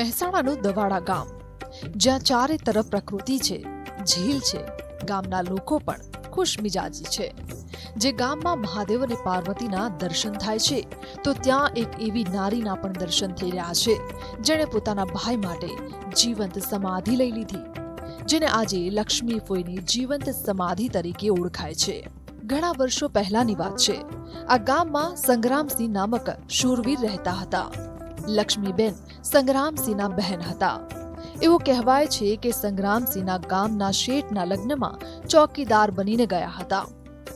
મહેસાણાનું દવાડા ગામ, જ્યાં ચારે તરફ પ્રકૃતિ છે, ઝીલ છે, ગામના લોકો પણ ખુશ મિજાજી છે. જે ગામમાં મહાદેવ અને પાર્વતીના દર્શન થાય છે, તો ત્યાં એક એવી નારીના પણ દર્શન થઈ રહ્યા છે, જેણે પોતાના ભાઈ માટે જીવંત સમાધિ લઈ લીધી, જેને આજે લક્ષ્મી ફોઈની જીવંત સમાધિ તરીકે ઓળખાય છે. ઘણા વર્ષો પહેલાની વાત છે, આ ગામમાં સંગ્રામસિંહ નામક શૂરવીર રહેતા હતા. લક્ષ્મીબેન સંગ્રામસિંહના બહેન હતા. એવું કહેવાય છે કે સંગ્રામસિંહના ગામના શેઠના લગ્નમાં ચોકીદાર બનીને ગયા હતા.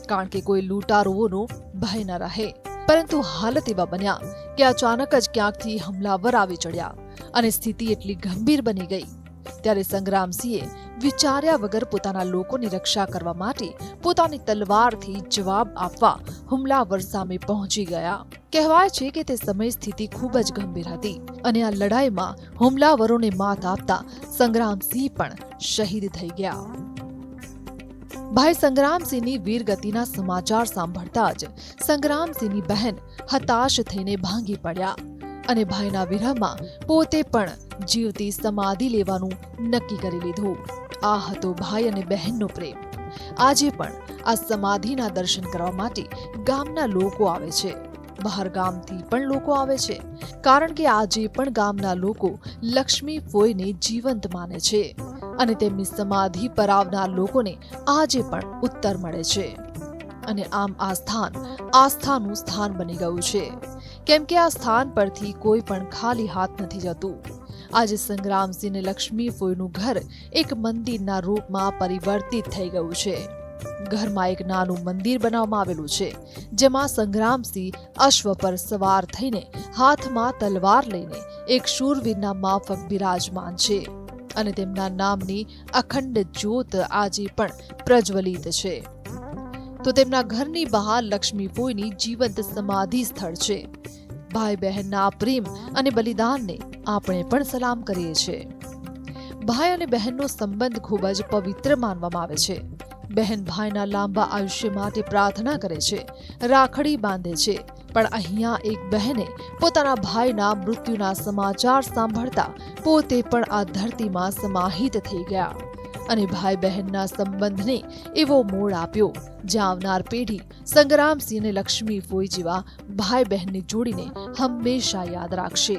કારણ કે કોઈ લૂંટારુઓનો ભય ન રહે. પરંતુ હાલત એવા બન્યા કે અચાનક જ ક્યાંકથી હમલાવર આવી ચડ્યા અને સ્થિતિ એટલી ગંભીર બની ગઈ. ત્યારે સંગ્રામસિંહે વિચાર્યા વગર પોતાના લોકોની રક્ષા કરવા માટે પોતાની તલવારથી જવાબ આપવા હુમલાવર સામે પહોંચી ગયા. કહેવાય છે કે તે સમય સ્થિતિ ખૂબ જ ગંભીર હતી અને આ લડાઈમાં હુમલાવરોને માત આપતા સંગ્રામસિંહ પણ શહીદ થઈ ગયા. ભાઈ સંગ્રામસિંહની વીરગતિના સમાચાર સાંભળતા જ સંગ્રામસિંહની બહેન હતાશ થઈને ભાંગી પડ્યા અને ભાઈના વિરહમાં પોતે પણ જીવતી સમાધિ લેવાનું નક્કી કરી લીધું. આ હતો ભાઈ અને બહેનનો પ્રેમ. આજે પણ આ સમાધિના દર્શન કરવા માટે ગામના લોકો આવે છે. બહાર ગામથી પણ લોકો આવે છે. કારણ કે આજે પણ ગામના લોકો લક્ષ્મી ફોઈને જીવંત માને છે અને તેમની સમાધિ પર આવનાર લોકોને આજે પણ ઉત્તર મળે છે. અને આમ આ સ્થાન આસ્થાનું સ્થાન બની ગયું છે. કેમ કે આ સ્થાન પરથી કોઈ પણ ખાલી હાથ નથી જતું. આજે સંગ્રામસિંહ લક્ષ્મી ઘર એક મંદિરના રૂપમાં પરિવર્તિત થઈ ગયું છે. ઘરમાં એક નાનું મંદિર બનાવવામાં આવેલું છે, જેમાં સંગ્રામસિંહ અશ્વ પર સવાર થઈને હાથમાં તલવાર લઈને એક શૂરવીરના માફક બિરાજમાન છે અને તેમના નામની અખંડ જ્યોત આજે પણ પ્રજ્વલિત છે. તો તેમના ઘરની બહાર લક્ષ્મી જીવંત સમાધિ સ્થળ છે. ભાઈ બહેનના પ્રેમ અને બલિદાનને આપણે પણ સલામ કરીએ છીએ. ભાઈ અને બહેનનો સંબંધ ખૂબ જ પવિત્ર માનવામાં આવે છે. બહેન ભાઈના લાંબા આયુષ્ય માટે પ્રાર્થના કરે છે, રાખડી બાંધે છે, પણ અહીંયા એક બહેને પોતાના ભાઈના મૃત્યુના સમાચાર સાંભળતા પોતે પણ આ ધરતીમાં સમાહિત થઈ ગયા. અને ભાઈ બહેનના સંબંધને એવો મોડ આપ્યો. જ્યાં આવનાર પેઢી સંગ્રામસિંહ અને લક્ષ્મી ફોઈ જેવા ભાઈ બહેનની જોડીને હંમેશા યાદ રાખશે.